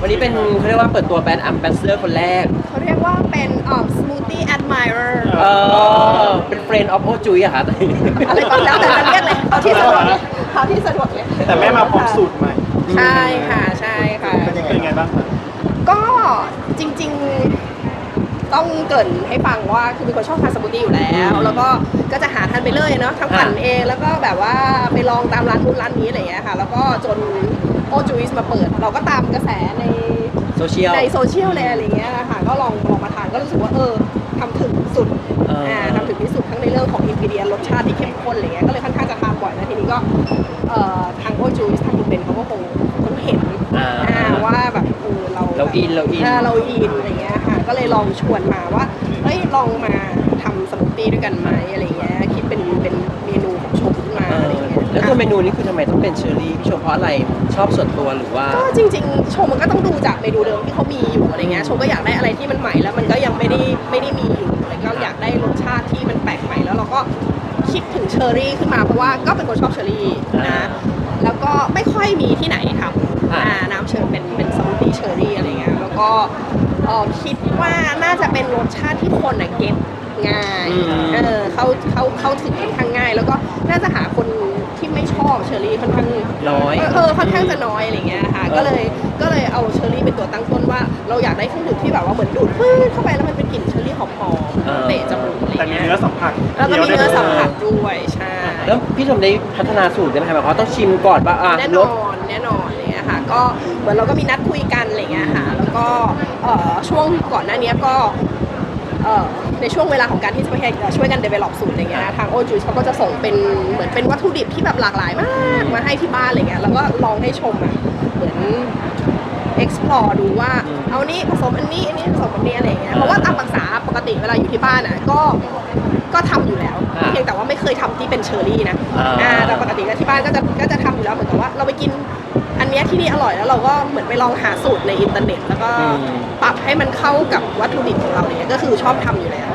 วันนี้เป็นเขาเรียกว่าเปิดตัวแบรนด์อัมบ s สเดอร์คนแรก เขาเรียกว่าเป็นเอ่อ smoothie admirer เออเป็น friend of โอจุยอะค่ะตอนนี้อะไรก็แล้วแต่จะเรียกเลยเอาที่สะดวกเลยเอาที่สะดวกเลยแต่แม่มาพร้อมสูตรใหม่ใช่ค่ะใช่ค่ะเป็นยังไงบ้างคะก็จริง ๆ ต้องเกริ่นให้ฟังว่าคือเป็นคนชอบทานสมูทตี้อยู่แล้ว แล้วก็ก็จะหาทานไปเรื่อยเนาะทั้งปั่นเองแล้วก็แบบว่าไปลองตามร้านนู้นร้านนี้อะไรอย่างเงี้ยค่ะ แล้วก็จนโอจูอิสมาเปิด เราก็ตามกระแสในโซเชียลในโซเชียลในอะไรอย่างเงี้ยนะคะก็ลองลองมาทานก็รู้สึกว่าเออทำถึงสุดเอออ่ทำถึงที่สุดทั้งในเรื่องของอินกิเดียนรสชาติที่เข้มข้นอะไรเงี้ยก็เลยค่อนข้างจะทานบ่อยแล้วทีนี้ก็เอ่อทางโอจูทางคุณเบนเขาก็คงคงเห็นอ่าอ่าว่าแบบเออเราเราอินเราอินเราอินอะไรเงี้ยค่ะ ก็เลยลองชวนมาว่าเฮ้ยลองมาทำสมูทตี้ด้วยกันไหมอะไรเงี้ยคิดเป็นเป็นเมนูของชมขึ้นมาเออะไรอเงี้ย แล้วตัวเมนูนี้คือทำไมต้องเป็นเชอร์รี่พี่ชมเพราะอะไรชอบส่วนตัวหรือว่า ก็จริงๆ ชมมันก็ต้องดูจากเมนูเดิมที่เขามีอยู่อะไรเงี้ยชมก็อยากได้อะไรที่มันใหม่แล้วมันก็ยังไม่ได้ไม่ได้มีอยู่อะไรก็อยากได้รสชาติที่มันแปลกใหม่แล้วเราก็คิดถึงเชอร์รี่ขึ้นมาเพราะว่าก็เป็นคนชอบเชอร์รี่อ่านะ แล้วก็ไม่ค่อยมีที่ไหนทำอ่าอ่าน้ำเชอร์เป็นเป็นสมูทตี้เชอร์รี่อะไรเงี้ยแล้ว ก็เอ่อคิดว่าน่าจะเป็นรสชาติที่คนอะเก็บง่ายอืม เออเข้าเข้าเข้าถึงค่อนข้างง่าย แล้วก็น่าจะหาคนที่ไม่ชอบเชอร์รี่ค่อนข้าง น้อย เออเออค่อนข้างจะน้อยอะไรเงี้ยค่ะ ก็เลยก็เลยเอาเชอร์รี่เป็นตัวตั้งต้นว่า เราอยากได้เครื่องดื่มที่แบบว่าเหมือนดูดปื้ดเข้าไปแล้วมันเป็นกลิ่นเชอร์รี่หอมเออ ๆเตะจมูกอะไรแต่มีเงี้ยเนื้อสัมผัสแล้วก็มีเนื้อสัมผัสคี้ยวได้ด้วยใช่แล้วพี่ชมได้พัฒนาสูตรได้ไหมคะแบบว่าต้องชิมก่อนว่าอะแน่นรอสนแน่นอน ก็เหมือนเราก็มีนัดคุยกันอะไรเงี้ยค่ะแล้วก็เอ่อช่วงก่อนหน้านี้ก็เอ่อในช่วงเวลาของการที่จะไปช่วยกัน develop สูตรอะไรเงี้ยทางโอจูเขาก็จะส่งเป็นเหมือนเป็นวัตถุดิบที่แบบหลากหลายมากมาให้ที่บ้านอะไรเงี้ยแล้วก็ลองให้ชมอะเหมือน explore ดูว่าอืมเอานี้ผสมอันนี้อันนี้ผสมอันนี้อะไรอย่างเงี้ยเพราะว่าตามภาษาปกติเวลาอยู่ที่บ้านอะก็ก็ทำอยู่แล้วอ่าเพียงแต่ว่าไม่เคยทำที่เป็นเชอร์รี่นะอ่าอ่าแต่ปกติก็ที่บ้านก็จะก็จะทำอยู่แล้วเหมือนกับว่าเราไปกินอั นเนี้ยที่นี่อร่อยแล้วเราก็เหมือนไปลองหาสูตรในอินเทอร์เน็ต แล้วก็ปรับให้มันเข้ากับวัตถุดิบของเราเนี่ยก็คือชอบทำอยู่แล้ว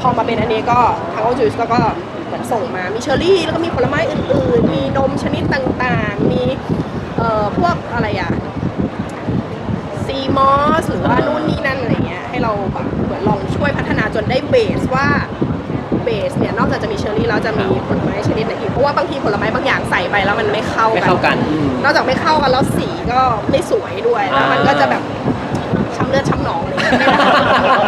พอมาเป็นอันนี้ก็ทางโอจูสก็เหมือนส่งมามีเชอร์รี่ แล้วก็มีผลไม้อื่นๆ มีนมชนิดต่างๆ มีเอ่อพวกอะไรอะซีมอสหรือว่านู่นนี่นั่นอะไรเงี้ยให้เราแบบเหมือนลองช่วยพัฒนาจนได้เบสว่า เบสเนี่ยนอกจากจะมีเชอร์รี่แล้วจะมีผลไม้ชนิดไหนอีกเพราะว่าบางทีผลไม้บางอย่างใส่ไปแล้วมันไม่เข้าไม่กันเข้ากันอืมนอกจากไม่เข้ากันแล้วสีก็ไม่สวยด้วยแล้วมันก็จะแบบช้ำเลือดช้ำหนองอะไรเลย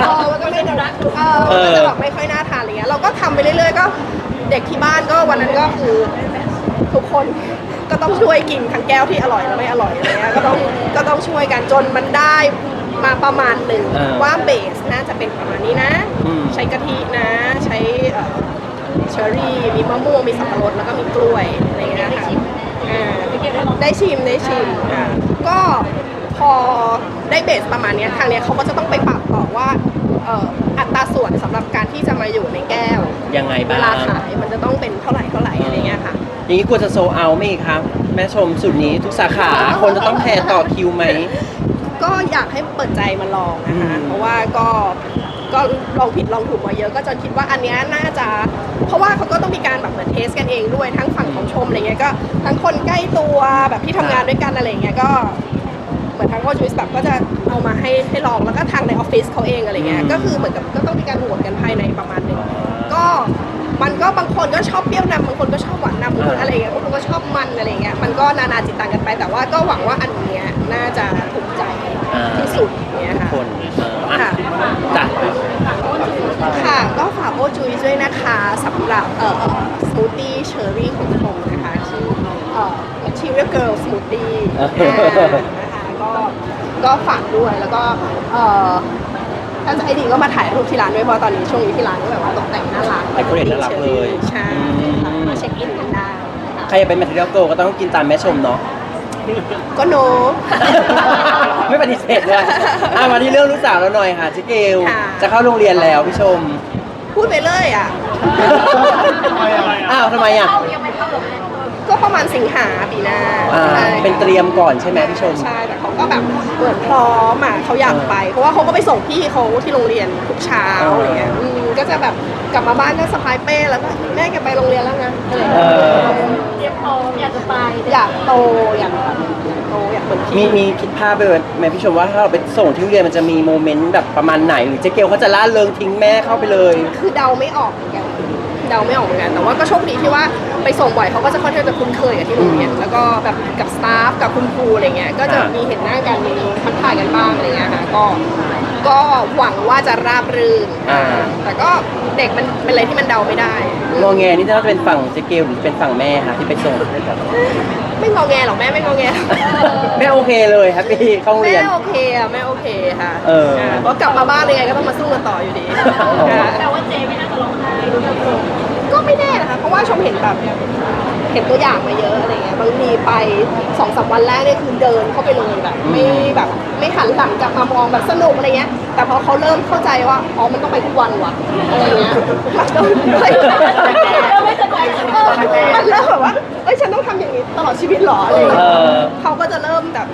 เออมันก็ไม่น่าเออมันก็จะแบบไม่ค่อยน่าทานอะไรเงี้ยเราก็ทำไปเรื่อยๆก็เด็กที่บ้านก็วันนั้นก็คือทุกคนก็ต้องช่วยกินทั้งแก้วที่อร่อยและไม่อร่อยอะไรเงี้ยก็ต้องก็ต้องช่วยกันจนมันได้มาประมาณหนึ่งเออว่าเบสน่าจะเป็นประมาณนี้นะอืมใช้กะทินะ ใช้เอ่อ เชอร์รี่ มีมะม่วง มีสับปะรด แล้วก็มีกล้วย อะไรอย่างเงี้ยค่ะอ่าได้ชิมได้ชิมอ่าก็พอได้เบสประมาณเนี้ยทางเนี้ยเขาก็จะต้องไปปรับต่อว่าเอ่ออัตราส่วนสำหรับการที่จะมาอยู่ในแก้ว ยังไงเวบ้างลาขายมันจะต้องเป็นเท่าไหร่เท่าไหร่อะไรเงี้ยค่ะ อย่างนี้กลัวจะโซเอาไหมครับ แม่ชมสุดนี้ทุกสาขา คนจะต้องแทนต่อคิวไหม ก็อยากให้เปิดใจมาลองนะคะ อืม เพราะว่าก็ ก็ลองผิดลองถูกมาเยอะก็จนคิดว่าอันเนี้ยน่าจะ เพราะว่าเขาก็ต้องมีการแบบเหมือนเทสกันเองด้วยทั้งฝั่งของชมอะไรเงี้ยก็ทั้งคนใกล้ตัวแบบที่ทำงานด้วยกันอะไรเงี้ยก็เหมือนทางโค้ชวิสแบบก็จะเอามาให้ให้ลองแล้วก็ทางในออฟฟิศเขาเองอะไรเงี้ยอืมก็คือเหมือนกับก็ต้องมีการโหวตกันภายในประมาณหนึ่งก็มันก็บางคนก็ชอบเปรี้ยวนำบางคนก็ชอบหวานนำบางคนอะไรเงี้ยบางคนก็ชอบมันอะไรเงี้ยมันก็นานาจิตตังกันไปแต่ว่าก็หวังว่าอันเนี้ยน่าจะถูกใจ อ่า ที่สุดเนี่ย ทุก ค่ะ คนเอออะ ค่ะ จ้ะ ค่ะก็ฝากโอจุยด้วยนะคะ สำหรับเอ่อสมูทตี้เชอร์รี่ของชมนะคะชื่อเอ่อ Material Girl Smoothie เออนะคะก็ก็ฝากด้วยแล้วก็เอ่อถ้าจะให้ดีก็มาถ่ายรูปที่ร้านด้วยเพราะตอนนี้ช่วงนี้ที่ร้านก็แบบว่าตกแต่งน่ารัก ไอโคเรตน่ารักเลย ใช่ค่ะมาเช็คอินกันได้ค่ะใครจะเป็นแมทเทียลโกก็ต้องกินตามแม่ชมเนาะ ก็โน ไม่ปฏิเสธด้วยอะมาที่เรื่องลูกสาวเราหน่อยค่ะชิเกลค่ะ จะเข้าโรงเรียนแล้วพี่ชม พูดไปเลยอะ อ้าวทำไมอะก็ปประมาณสิงหาปีหน้าอ่าใช่เป็นเตรียมก่อนใช่ไหมพี่ชม ใช่แต่เขาก็แบบเหมือนพร้อมอะเขาอยากไป เพราะว่าเขาก็ไปส่งพี่เขาที่โรงเรียนทุกเช้าอ่า อะไรเงี้ยอืมก็จะแบบกลับมาบ้านก็สะพายเป้แล้วก็แม่แกไปโรงเรียนแล้วนะอะไรเอเงี้ยอเตรียมพร้อมอยากจะไปอยากโตอยาก มือนมีพี่มีคิดภาพไปไหมพี่ชมว่าถ้าเราไปส่งที่โรงเรียนมันจะมีโมเมนต์แบบประมาณไหนหรือเจ๊เกลเขาจะล่าเริงทิ้งแม่เข้าไปเลย คือเดาไม่ออกเหมือนกันเดาไม่ออกเหมือนกัน แต่ว่าก็โชคดีที่ว่าไปส่งบ่อยเขาก็จะค่อนข้างจะคุ้นเคยกับที่โรงเรียนแล้วก็แบบกับสตาฟกับคุณครูอะไรเงี้ยก็จะอ่ามีมีเห็นหน้ากันมีทักทายกันบ้างอะไรเงี้ยค่ะก็ ก็หวังว่าจะราบรื่น อ่า แต่ก็เด็กมันเป็นอะไรที่มันเดาไม่ได้ งอแงนี่น่าจะเป็นฝั่งเจ๊เกลหรือเป็นฝั่งแม่คะที่ไปส่งไม่งอแงหรอกแม่ไม่งอแงแม่โอเคเลยแฮปปี้เข้าโรงแม่เรียน โอเคอะแม่โอเคค่ะเออค่ะเพราะกลับมาบ้านยังไงก็ต้องมาสู้กันต่ออยู่ดีอ๋อค่ะ แต่ว่าเจไม่น่าจะร้องไห้ดูแบบก็ไม่แน่นะคะ เพราะว่าชมเห็นแบบ เห็นตัวอย่างมาเยอะอะไรเงี้ยบางทีไปสองสามวันแรกเนี่ยคือเดินเข้าไปเลยแบบไม่แบบไม่หันหลังกลับมามองแบบสนุกอะไรเงี้ย แต่พอเขาเริ่มเข้าใจว่าอ๋อมันต้องไปทุกวันว่ะอะไรเงี้ยมันก็เฮ้ยไม่สบายเออมันเริ่มแบบว่าเอ้ยฉันต้องทำอย่างนี้ตลอดชีวิตเหรออะไรเอเงี้ยอเขาก็จะเริ่มแบบ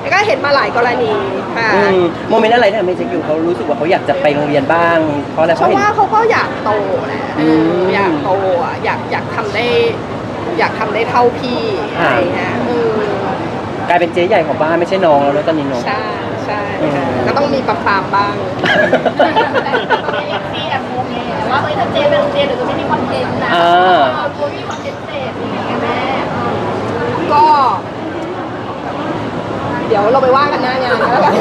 แล้วก็เห็นมาหลายกรณีค่ะ อืมโมเมนต์อะไรที่ทำให้เจ๊เกลเขารู้สึกว่าเขาอยากจะไปโรงเรียนบ้าง เพราะอะไรเพเขาราะเห็น ว่าเขาก็อยากโตแหละอืมอยากโตอะอยากอยากทำได้ อยากทำได้เท่าพี่อะไรเงี้ยเออกลายเป็นเจ๊ใหญ่ของบ้านไม่ใช่น้องแล้วแล้วตอนนี้น้อง ใช่ใช่ค่ะอืมก็ต้องมีปรับปรามบ้าง แต่ตอนนี้เอฟซีแอบงงไงว่าเฮ้ยถ้าเจไปโรงเรียนเดี๋ยวจะไม่มีคอนเทนต์นะอ่ากลัวมีคอนเทนต์เสร็จอย่างเงี้ยแม่ก็ เดี๋ยวเราไปว่ากันหน้างานก็แล้วกัน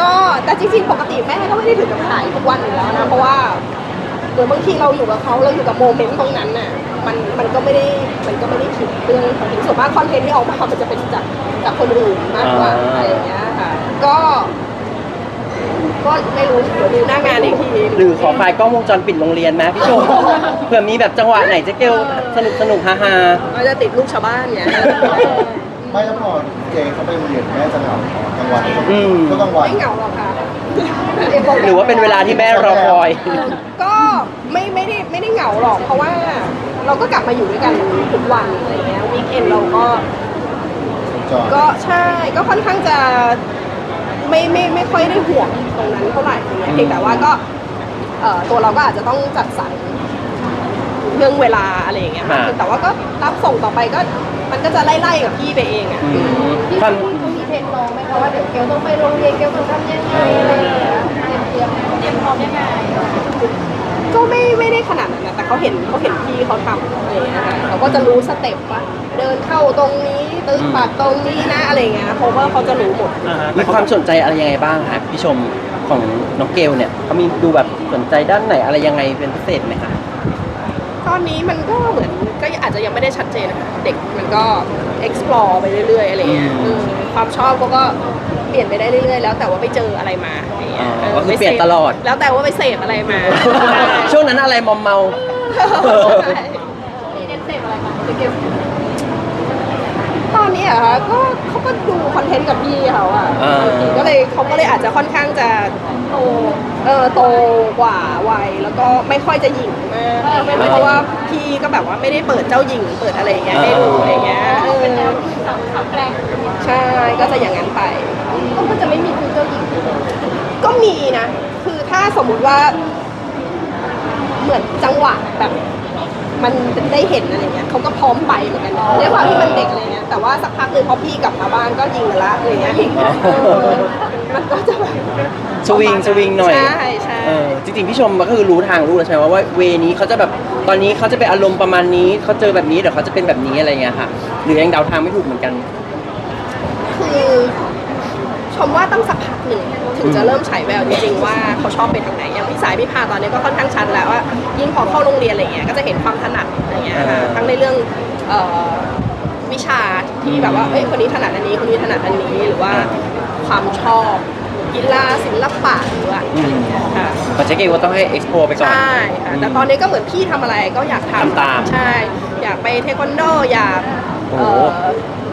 ก็แต่จริงๆ ปกติแม่ก็ไม่ได้ถึงกับขายทุกวันอยู่แล้วนะ เพราะว่าเหมือนบางทีเราอยู่กับเขาเราอยู่กับโมเมนต์ตรงนั้นน่ะ มันมันก็ไม่ได้มันก็ไม่ได้คิดเรื่องคอนเทนต์ส่วนมากคอนเทนต์ที่ออกมามันจะเป็นจากจากคนอื่นมากกว่าอ่าอะไรอย่างเงี้ยค่ะ ก็ ก็ไม่รู้เดี๋ยวดูหน้างานอีกทีหรือขอไฟล์กล้องวงจรปิดโรงเรียนไหมพี่ชมเผื่อมีแบบจังหวะไหนเจ๊เกลสนุกสนุกฮาฮาก็จะติดลูกชาวบ้านเนี่ยไม่แล้วพอเจเขาไปโรงเรียนแม่จะเหงากลางวันอืมก็กลางวัน ไม่เหงาหรอกค่ะหรือว่าเป็นเวลาที่แม่รอคอย ก็ไม่ไม่ได้ไม่ได้เหงาหรอกเพราะว่า เราก็กลับมาอยู่ด้วยกันทุกวันอะไรเงี้ยวีคเอนเราก็จอดก็ใช่ก็ค่อนข้างจะไม่ไม่ไม่ค่อยได้ห่วงตรงนั้นเท่าไหร่อะไรเงี้ยเพียงแต่ว่าก็เอ่อตัวเราก็อาจจะต้องจัดสรรเรื่องเวลาอะไรอย่างเงี้ยมากขึ้นอ่าแต่ว่าก็รับส่งต่อไปก็มันก็จะไล่ๆกับพี่ไปเองอะ อืมความมีเทรนน้องไหมคะว่าเดี๋ยวเกลต้องไปโรงเรียนเกลต้องทำยังไงอะไรอย่างเงี้ยเตรียมเตรียมพร้อมยังไง ก็ไม่ไม่ได้ขนาดนั้นนะแต่เขาเห็นเขาเห็นพี่เขาทำอะไรอย่างเงี้ยค่ะเขาก็จะรู้สเต็ปว่าเดินเข้าตรงนี้ตึ้งปัดตรงนี้นะอะไรอย่างเงี้ยเพราะว่าเขาจะรู้หมดมีความสนใจอะไรยังไงบ้างคะพี่ชมของน้องเกลเนี่ยเขามีดูแบบสนใจด้านไหนอะไรยังไงเป็นพิเศษไหมคะ ตอนนี้มันก็เหมือนก็อาจจะยังไม่ได้ชัดเจนนะคะเด็กมันก็ explore ไปเรื่อยๆอะไรเงี้ยอืม เออความชอบเขาก็เปลี่ยนไปได้เรื่อยๆ แล้วแต่ว่าไปเจออะไรมาอะไรเงี้ยอ๋อก็คือเปลี่ยนตลอด แล้วแต่ว่าไปเสพอะไรมาช่ วงนั้นอะไรมอมเมาใช่มีเน้นเสพอะไรมาเกลตอนนี้เหรอะก็เขาก็ดูคอนเทนต์กับพี่เขาอะอ่าบางทีก็เลยเขาก็เลยอาจจะค่อนข้างจะโตเออโตกว่าวัยแล้วก็ไม่ค่อยจะหยิ่งมากเพราะว่าพี่ก็แบบว่าไม่ได้เปิดเจ้าหญิงเปิดอะไรอย่างเงี้ยให้ดูอะไรอย่างเงี้ยเออเป็นแนวสาวสาวแกร่งใช่ก็จะอย่างนั้นไป ก็จะไม่มีคือเจ้าหญิงก็มีนะ คือถ้าสมมุติว่า เหมือนจังหวะแบบ มันได้เห็นอะไรเงี้ยเขาก็พร้อมไปเหมือนกันด้วยความที่มันเด็กอะไรเงี้ยแต่ว่าสักพักหนึ่งพอพี่กลับมาบ้านก็ยิงกันละอะไรเงี้ยเออมันก็จะแบบสวิงสวิงหน่อยใช่ใช่ เออจริงๆพี่ชมก็คือรู้ทางรู้แล้วใช่ไหมว่าเวนี้เขาจะแบบตอนนี้เขาจะเป็นอารมณ์ประมาณนี้เขาเจอแบบนี้เดี๋ยวเขาจะเป็นแบบนี้อะไรเงี้ยค่ะ หรือยังเดาทางไม่ถูกเหมือนกัน คือ ชมว่าต้องสักพักหนึ่งถึงจะเริ่มฉายแววจริงๆว่าเขาชอบไปทางไหนอย่างพี่สายพี่พาตอนนี้ก็ค่อนข้างชัดแล้วว่ายิ่งพอเข้าโรงเรียนอะไรเงี้ยก็จะเห็นความถนัดอะไรเงี้ยค่ะอ่าทั้งในเรื่องเอ่อวิชาที่แบบว่าเอ้ยคนนี้ถนัดอันนี้คนนี้ถนัดอันนี้หรือว่าความชอบกีฬาศิลปะหรือว่าอืมค่ะปัจจัยเกว่าต้องให้ explore ไปก่อน ใช่ค่ะแต่ตอนนี้ก็เหมือนพี่ทำอะไรก็อยากทำทำตาม ใช่ อยากไปเทควันโด อยากโอ้เอ่โหอ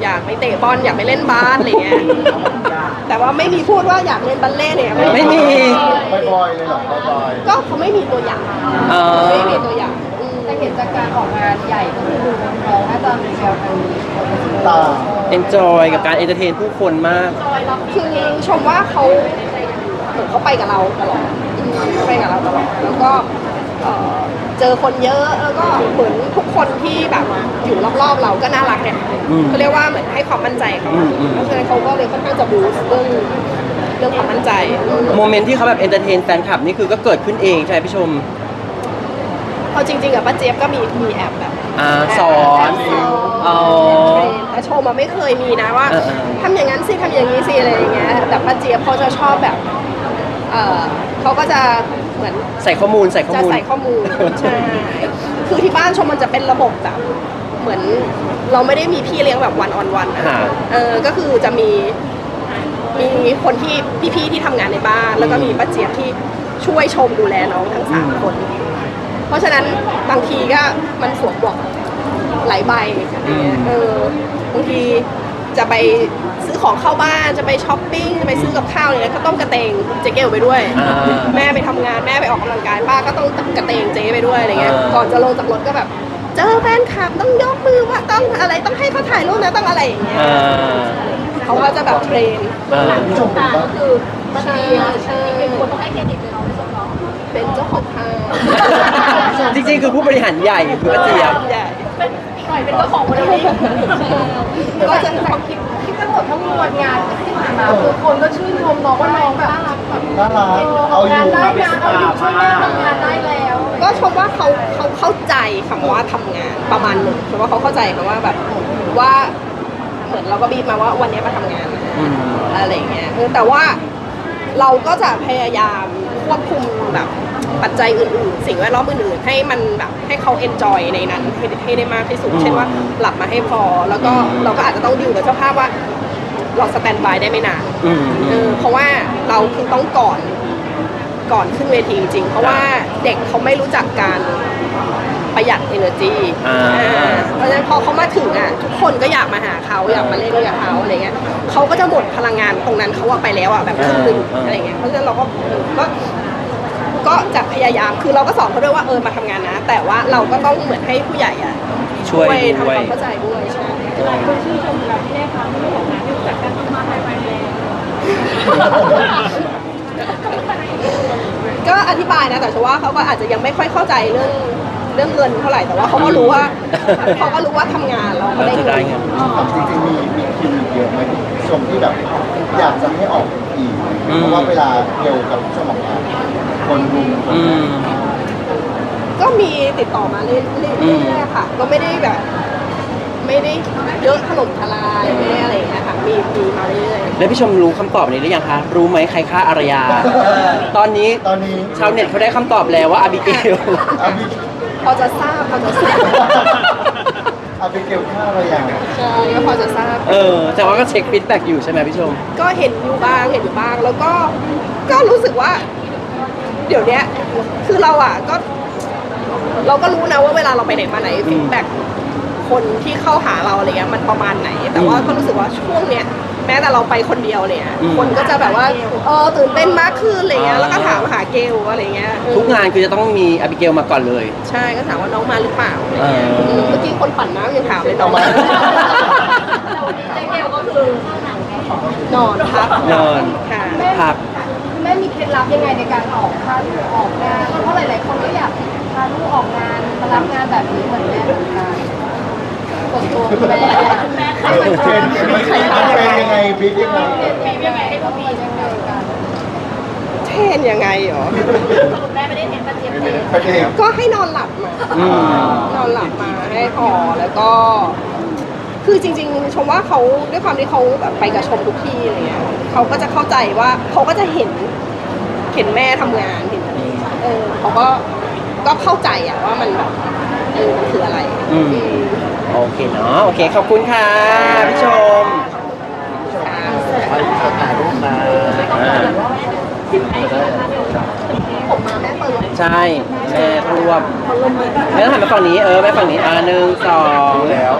อยากไปเตะบอลอยากไปเล่นบาสอะไรเงี้ย แต่ว่าไม่มีพูดว่าอยากเล่นบัลเล่ต์เนี่ยไม่มีบ่อยๆเลยเหรอบ่อยก็เขาไม่มีตัวอย่างอ๋อ ไม่มีตัวอย่างอืมแต่เห็นจากการออกงานใหญ่ก็คือดูน้องน่าจะมีแววทางนี้ตา enjoy กับการ entertain ผู้คนมาก คือชมว่าเขาเหมือนเขาไปกับเราตลอดอืมเขาไปกับเราตลอดแล้วก็เอ่อเจอคนเยอะแล้วก็เหมือนทุกคนที่แบบอยู่ รอบๆเราก็น่ารักเนี่ยอืมเขาเรียกว่าเหมือนให้ความมั่นใจเขาอืมอืม เพราะฉะนั้นเขาก็เลยค่อนข้างจะบูสต์เรื่องเรื่องความมั่นใจโมเมนต์ที่เขาแบบ entertain แฟนคลับนี่คือก็เกิดขึ้นเองใช่ไหมพี่ชม เอาจริงๆอะป้าเจี๊ยบก็มีมีแอบแบบอ่าสอนอ๋อเทรนแต่โชว์มาไม่เคยมีนะว่าเออเออ ทำอย่างนั้นสิทำอย่างนี้สิอะไรอย่างเงี้ยแต่ป้าเจี๊ยบเขาจะชอบแบบเออเขาก็จะเหมือนใส่ข้อมูลใส่ข้อจะมูล ใส่ข้อมูลใช่คือที่บ้านชมมันจะเป็นระบบแบบ เหมือนเราไม่ได้มีพี่เลี้ยงแบบวันออนวันฮะ เออก็คือจะมีมีคนที่พี่ๆที่ทำงานในบ้าน แล้วก็มีป้าเจี๊ยบที่ช่วยชมดูแลน้องทั้งสามคน เพราะฉะนั้นบางทีก็มันสวมบวกหลายใบเออบางทีจะไปซื้อของเข้าบ้านจะไปช้อปปิ้งจะไปซื้อกับข้าวอะไรเนี่ยก็ต้องกระเตงเจ๊เกลไปด้วย อ่า แม่ไปทำงานแม่ไปออกกำลังกายป้าก็ต้องกระเตงเจ๊ไปด้วยอะไรเงี้ยอ่า ก่อนจะลงจากรถก็แบบ เจอแฟนคลับต้องยกมือว่าต้องอะไรต้องให้เขาถ่ายรูปนะต้องอะไรอย่างเงี้ยอ่าเขาก็จะแบบเทรนอ่าพี่ชมเป็นว่าใช่ใช่คนต้องให้เครดิตเลยเนาะไม่ใช่เนาะเป็นเจ้าของห้างจริงๆ คือผู้บริหารใหญ่คือป้าเจี๊ยบ ใหญ่ เป็นหน่อยเป็นเจ้าของคนนี้ก็จะแต่คลิปคลิปทั้งหมดทั้งมวลงานที่ผ่านมาคือคนก็ชื่นชมน้องว่าน้องแบบน่ารักแบบน่ารักเอาอยู่ได้งานเอาอยู่ช่วยแม่ทำงานได้แล้ว ก็ชมว่าเขาเขาเข้าใจคำว่าทำงานประมาณหนึ่งชมว่าเขาเข้าใจคำว่าแบบว่าเหมือนเราก็บีบมาว่าวันนี้มาทำงานนะอืมอะไรอย่างเงี้ยเออแต่ว่าเราก็จะพยายามควบคุมแบบปัจจัยอื่นๆ สิ่งแวดล้อมอื่นๆ ให้มันแบบให้เขาเอนจอยในนั้นให้ให้ได้มากที่สุด เช่นว่าหลับมาให้พอ แล้วก็เราก็อาจจะต้องดิวกับเจ้าภาพว่า เราสแตนบายได้ไม่นานอืมเออเพราะว่าเราคือต้องก่อน ก่อนขึ้นเวทีจริงๆ เพราะว่าเด็กเขาไม่รู้จักการประหยัด energy อ่า อ่าเพราะฉะนั้นพอเขามาถึงอะทุกคนก็อยากมาหาเขาอยากมาเล่นกับเขาอะไรเงี้ยเขาก็จะหมดพลังงานตรงนั้นเขาว่าไปแล้วอะแบบครึ่งหนึ่งอ่าอะไรเงี้ยเพราะฉะนั้นเราก็เออก็ก็จะพยายามคือเราก็สอนเขาด้วยว่าเออมาทำงานนะ แต่ว่าเราก็ต้องเหมือนให้ผู้ใหญ่อะช่วยทำด้วยความเข้าใจด้วยใช่ หลายคนชื่นชมเราที่ได้ทำเรื่องของงานที่รู้จักการทำมาภายในแล้ว ก็อธิบายนะแต่ฉันว่าเขาก็อาจจะยังไม่ค่อยเข้าใจเรื่องเรื่องเงินเท่าไหร่แต่ว่าเขาก็รู้ว่าเขาก็รู้ว่าทำงานแล้วเขาเราได้จะเงิได้นเงิน จริงๆมีมีคิวเยอะไหมชมที่แบบอยากจะให้ออกอีกอืมเพราะว่าเวลาเกี่ยวกับช่วงของงานคนรุมคนอืม ก็มีติดต่อมาเรื่อยๆอืมเรื่อยๆค่ะ ก็ไม่ได้แบบ ไม่ได้เยอะถล่มทลายไม่ได้อะไรอย่างเงี้ยค่ะ มีมีมาเรื่อยแล้วพี่ชมรู้คำตอบนี้หรือยังคะ รู้ไหมใครฆ่าอารยา ตอนนี้ตอนนี้ชาวเน็ตเขาได้คำตอบแล้วว่าอาบิเกล อาบิๆพอจะทราบพอจะทราบอาบิเกลฆ่าอะไรอย่างใช่ก็พอจะทราบ เออ แต่ว่าก็เช็คฟีดแบ็กอยู่ใช่ไหมพี่ชม ก็เห็นอยู่บ้างเห็นอยู่บ้าง แล้วก็ก็รู้สึกว่า เดี๋ยวเนี้ยคือเราอะก็ เราก็รู้นะว่าเวลาเราไปไหนมาไหนฟีดแบ็ก คนที่เข้าหาเราอะไรเงี้ยมันประมาณไหน แต่ว่าอืมก็รู้สึกว่าช่วงเนี้ยแม้แต่เราไปคนเดียวเนี่ยอืม คนก็จะแบบว่าเออตื่นเต้นมากขึ้นอะไรเงี้ยอ่าแล้วก็ถามหาเกลอะไรเงี้ยเออทุกงานคือจะต้องมีอาบิเกลมาก่อนเลย ใช่ก็ถามว่าน้องมาหรือเปล่าอะไรเงี้ยเออมเมื่อกี้คนปั่นน้ำยังถามเลยน้องมาเจ๊เกลก็คือนอนพักนอน ค่ะ พัก แม่มีเคล็ดลับยังไงในการออกพาลูกออกงานเพราะหลายๆคนก็อยากพาลูกออกงานมารับงานแบบนี้เหมือนแม่เหมือนกัน ส่วนตัวคุณแม่คุณแม่ใครเทรนเทรนเทรนยังไงบิ๊กยังไงมียังไงให้ลูกมียังไงกันเทรนยังไงเหรอคุณแม่ไม่ได้เห็นประเจี๊ยบเองประเทศก็ให้นอนหลับมานอนหลับมาให้พอแล้วก็คือจริงๆ ชมว่าเขาด้วยความที่เขาแบบไปกับชมทุกที่อะไรเงี้ยเขาก็จะเข้าใจว่าเขาก็จะเห็นเห็นแม่ทำงานเห็นอะไรเออเขาก็ก็เข้าใจอะว่ามันแบบเออมันคืออะไรอื โอเคเนาะโอเคขอบคุณค่ะพี่ชมค่ะถ่ายรูปมาอ่าผมมาแม่เปิดใช่แม่ต้องรวบแม่ต้องหันมาฝั่งนี้เออแม่ฝั่งนี้อ่าหนึ่งสองแล้ว